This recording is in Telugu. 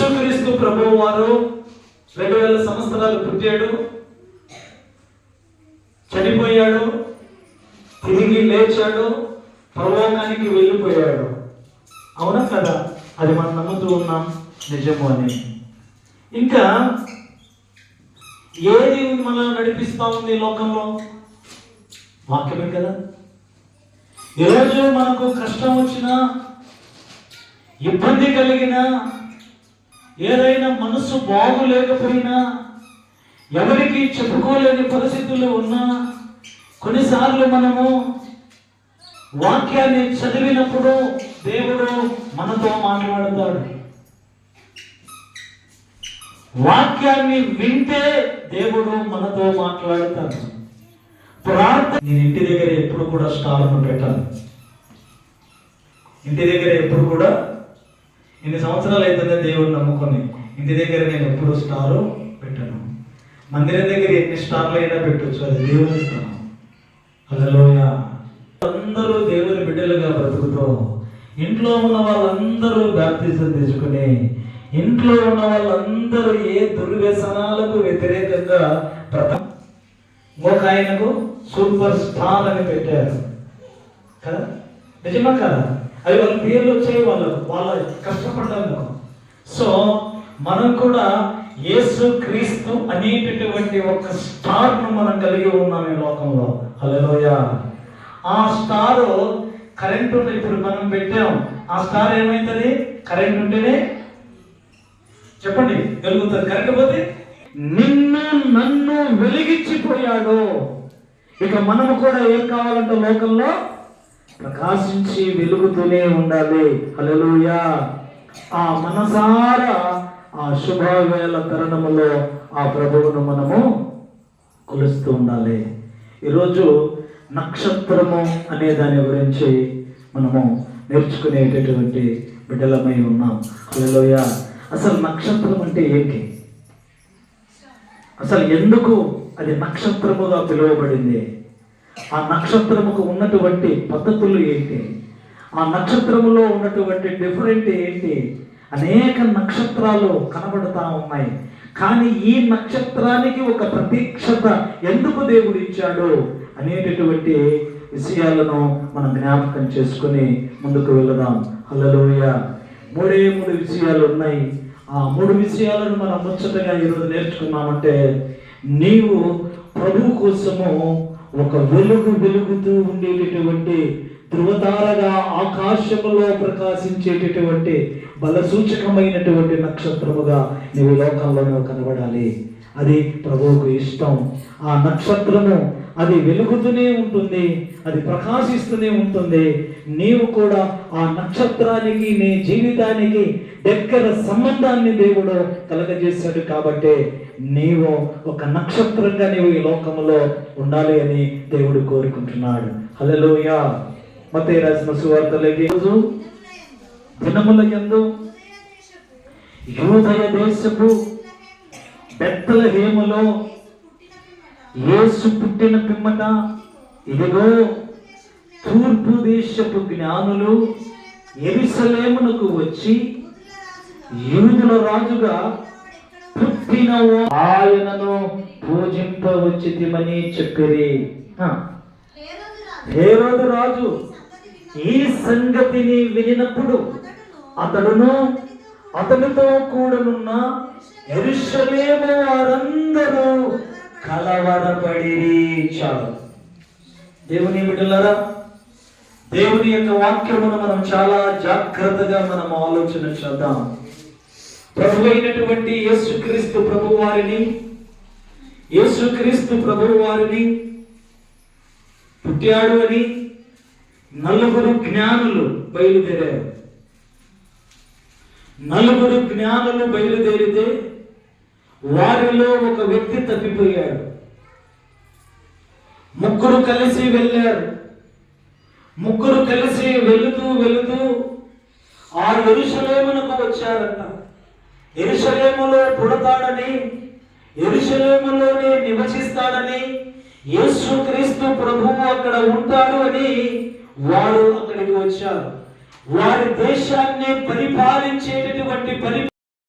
యేసుక్రీస్తు ప్రభు వారు రెండు వేల సంవత్సరాలు పుట్టాడు. చనిపోయాడు. తిరిగి లేచాడు. పరలోకానికి వెళ్ళిపోయాడు. అవునా కదా? అది మనం నమ్ముతూ ఉన్నాం. నిజము అని. ఇంకా ఏది మనల్ని నడిపిస్తా ఉంది లోకంలో? వాక్యమే కదా. ఈరోజు మనకు కష్టం వచ్చినా ఇబ్బంది కలిగినా ఏదైనా మనసు బాగులేకపోయినా ఎవరికి చెప్పుకోలేని పరిస్థితులు ఉన్నా కొన్నిసార్లు మనము వాక్యాన్ని చదివినప్పుడు దేవుడు మనతో మాట్లాడతాడు. వాక్యాన్ని వింటే దేవుడు మనతో మాట్లాడతాడు. ప్రార్థన నేను ఇంటి దగ్గర ఎప్పుడు కూడా స్టార్ను పెట్టాను. ఇంటి దగ్గర ఎప్పుడు కూడా ఇన్ని సంవత్సరాలు అవుతుందే దేవుడిని నమ్ముకొని ఇంటి దగ్గర నేను ఎప్పుడు స్టారు పెట్టాను. మందిరం దగ్గర ఎన్ని స్టార్లు అయినా పెట్టచ్చు అది దేవుని స్థానం. హలోయ అందరూ దేవుని బిడ్డలుగా బ్రతుకుతూ ఇంట్లో ఉన్న వాళ్ళందరూ బ్యాప్తిజం తీసుకుని ఇంట్లో ఉన్న వాళ్ళందరూ ఏ దుర్వ్యసనాలకు వ్యతిరేకంగా ప్రథమ ఒక ఆయనకు సూపర్ స్టార్ అని పెట్టారు. కదా? నిజమా కదా? అవి వాళ్ళ పేర్లు వచ్చాయి వాళ్ళు వాళ్ళ కష్టపడ్డాము. సో మనం కూడా యేసు క్రీస్తు అనేటటువంటి ఒక స్టార్ను మనం కలిగి ఉన్నాం ఈ లోకంలో. హలోయ ఆ స్టార్ కరెంట్ ఇప్పుడు మనం పెట్టాం. ఆ స్టార్ ఏమైతుంది? కరెంట్ ఉంటేనే చెప్పండి వెలుగుతుంది. కరెంట్ పోతే నిన్ను నన్ను వెలిగించిపోయాడు. ఇక మనము కూడా ఏం కావాలంటే లోకంలో ప్రకాశించి వెలుగుతూనే ఉండాలి. హలలుయా ఆ మనసారా ఆ శుభవేళ తరుణములో ఆ ప్రభువును మనము కొలుస్తూ ఉండాలి. ఈరోజు నక్షత్రము అనే దాని గురించి మనము నేర్చుకునేటటువంటి బిడ్డలమై ఉన్నాం. హలోయ అసలు నక్షత్రం అంటే ఏంటి? అసలు ఎందుకు అది నక్షత్రముగా పిలువబడింది? ఆ నక్షత్రముకు ఉన్నటువంటి పద్ధతులు ఏంటి? ఆ నక్షత్రములో ఉన్నటువంటి డిఫరెంట్ ఏంటి? అనేక నక్షత్రాలు కనబడుతూ ఉన్నాయి. కానీ ఈ నక్షత్రానికి ఒక ప్రతీక్షత ఎందుకు దేవుడు ఇచ్చాడు అనేటటువంటి విషయాలను మనం జ్ఞాపకం చేసుకుని ముందుకు వెళదాం. హలలోయ మూడే మూడు విషయాలు ఉన్నాయి. ఆ మూడు విషయాలను మనం ముచ్చటగా ఈరోజు నేర్చుకున్నామంటే నీవు ప్రభు కోసము ఒక వెలుగు వెలుగుతూ ఉండేటటువంటి ధృవతారగా ఆకాశములో ప్రకాశించేటటువంటి బలసూచకమైనటువంటి నక్షత్రముగా నీవు లోకంలో కనబడాలి. అది ప్రభువుకు ఇష్టం. ఆ నక్షత్రము అది వెలుగుతూనే ఉంటుంది అది ప్రకాశిస్తూనే ఉంటుంది. నీవు కూడా ఆ నక్షత్రానికి నీ జీవితానికి దగ్గర సంబంధాన్ని దేవుడు కలగజేశాడు కాబట్టి నీవు ఒక నక్షత్రంగా నీవు ఈ లోకంలో ఉండాలి అని దేవుడు కోరుకుంటున్నాడు. హలోయ మతే రాసిన సువార్తలకి రోజు దినముల యూదయ దేశపు బెత్తల హేమలో యేసు పుట్టిన పిమ్మట ఇదిగో తూర్పు దేశపు జ్ఞానులు ఎరిసలేమునకు వచ్చి యూదుల రాజుగా పుట్టిన ఆయనను పూజింపవచ్చితిమని చెప్పిరి. హేరోదు రాజు ఈ సంగతిని వినినప్పుడు అతడును అతనితో కూడనున్న ఎరుషలేము వారందరూ కలవరపడి చాలు. దేవుని బిడ్డలారా దేవుని యొక్క వాక్యమును మనం చాలా జాగ్రత్తగా మనం ఆలోచన చేద్దాం. ప్రభు అయినటువంటి యేసుక్రీస్తు ప్రభు వారిని యేసుక్రీస్తు ప్రభు వారిని పుట్టాడు అని నలుగురు జ్ఞానులు బయలుదేరారు. నలుగురు జ్ఞానులు బయలుదేరితే వారిలో ఒక వ్యక్తి తప్పిపోయాడు. ముగ్గురు కలిసి వెళ్ళారు. ముగ్గురు కలిసి వెళుతూ వెళుతూ ఆ ఎరుషలేమునకు వచ్చారంట. ఎరుషలేములో పుడతాడని ఎరుషలేములోనే నివసిస్తాడని యేసుక్రీస్తు ప్రభువు అక్కడ ఉంటాడు అని వారు అక్కడికి వచ్చారు. వారి దేశాన్ని పరిపాలించేటటువంటి పరిపాలన